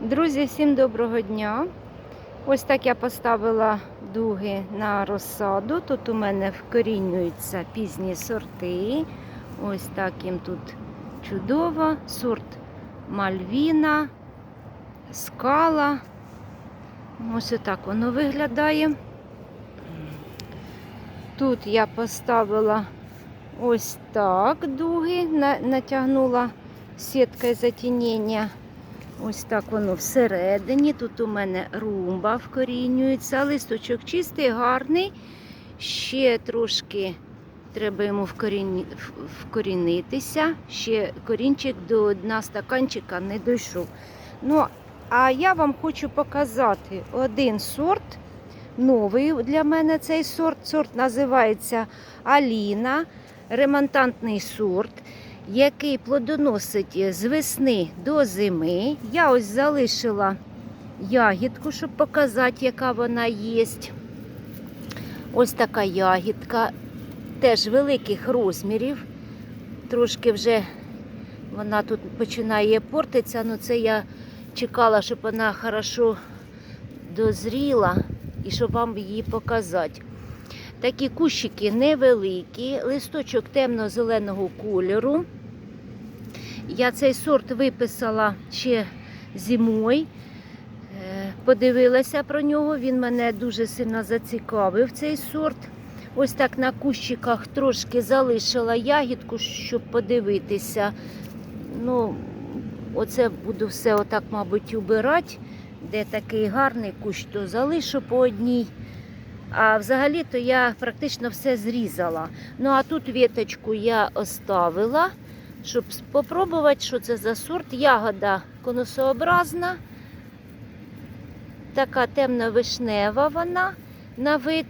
Друзі, всім доброго дня. Ось так я поставила дуги на розсаду. Тут у мене вкорінюються пізні сорти. Ось так їм тут чудово. Сорт Мальвіна, скала. Ось отак воно виглядає. Тут я поставила ось так дуги, натягнула сіткою затінення. Ось так воно всередині. Тут у мене румба вкорінюється. Листочок чистий, гарний. Ще трошки треба йому вкорінитися. Ще корінчик до дна стаканчика не дійшов. Ну, а я вам хочу показати один сорт. Новий для мене цей сорт. Сорт називається Аліна, ремонтантний сорт який плодоносить з весни до зими. Я ось залишила ягідку, щоб показати, яка вона є. Ось така ягідка, теж великих розмірів. Трошки вже вона тут починає портитися, але це я чекала, щоб вона хорошо дозріла і щоб вам її показати. Такі кущики невеликі, листочок темно-зеленого кольору. Я цей сорт виписала ще зимою. Е, Подивилася про нього, він мене дуже сильно зацікавив цей сорт. Ось так на кущиках трошки залишила ягідку, щоб подивитися. Ну, оце буду все отак, мабуть, убирати. Де такий гарний кущ, то залишу по одній. А взагалі-то я практично все зрізала. Ну а тут віточку я оставила, щоб спробувати, що це за сорт. Ягода конусообразна, така темно-вишнева вона на вид.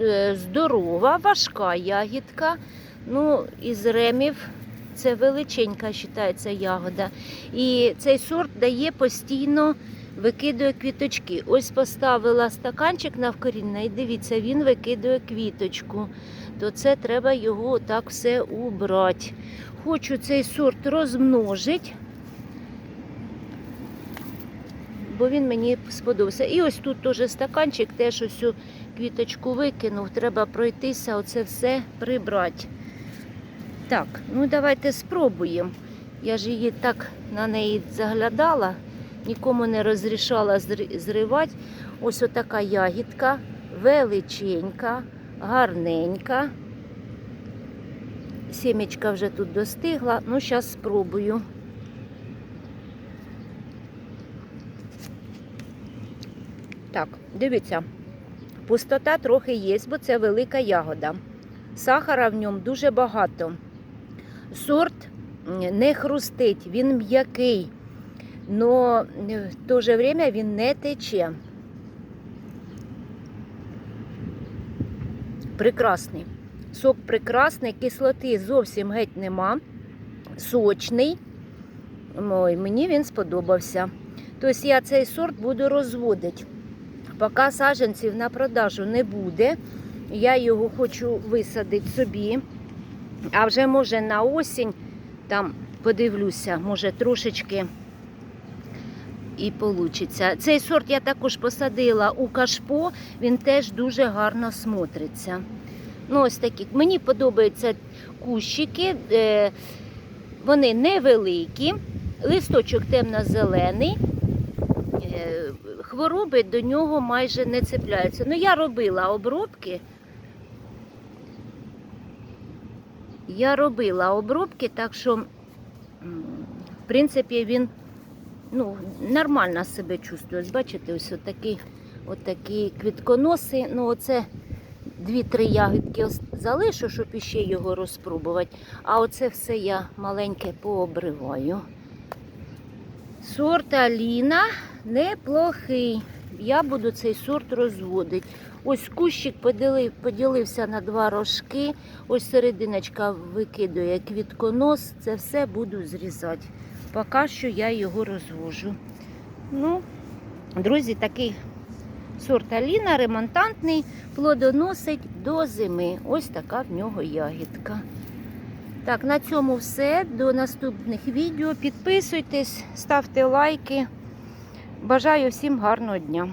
Е, Здорова, важка ягідка. Ну, із ремів це величенька вважається ягода. І цей сорт дає постійно викидує квіточки. Ось поставила стаканчик на вкоріння і дивіться, він викидує квіточку. То це треба його так все убрати. Хочу цей сорт розмножити, бо він мені сподобався. І ось тут теж стаканчик, теж ось цю квіточку викинув. Треба пройтися, оце все прибрати. Так, ну давайте спробуємо. Я ж її так на неї заглядала нікому не розрішала зривати. Ось отака ягідка, величенька, гарненька. Сімечка вже тут достигла. Ну, зараз спробую. Так, дивіться, пустота трохи є, бо це велика ягода. Сахара в ньому дуже багато. Сорт не хрустить, він м'який но в то же время він не тече. Прекрасний. Сок прекрасний, кислоти зовсім геть нема. Сочний. Ой, мені він сподобався. Тобто я цей сорт буду розводити. Поки саджанців на продажу не буде, я його хочу висадити собі. А вже може на осінь там подивлюся, може трошечки і получиться. Цей сорт я також посадила у кашпо, він теж дуже гарно смотриться. Ну, ось такі. Мені подобаються кущики, е, вони невеликі, листочок темно-зелений, е, хвороби до нього майже не цепляються. Ну, я робила обробки. Я робила обробки, так що, в принципі, він ну, нормально себе чувствую. Ось бачите, ось отакі, отакі квітконоси. Ну, оце дві-три ягідки залишу, щоб іще його розпробувати. А оце все я маленьке пообриваю. Сорт Аліна неплохий. Я буду цей сорт розводити. Ось кущик поділив, поділився на два рожки. Ось серединочка викидує квітконос. Це все буду зрізати. Поки що я його розвожу. Ну, друзі, такий сорт Аліна, ремонтантний, плодоносить до зими. Ось така в нього ягідка. Так, на цьому все. До наступних відео. Підписуйтесь, ставте лайки. Бажаю всім гарного дня.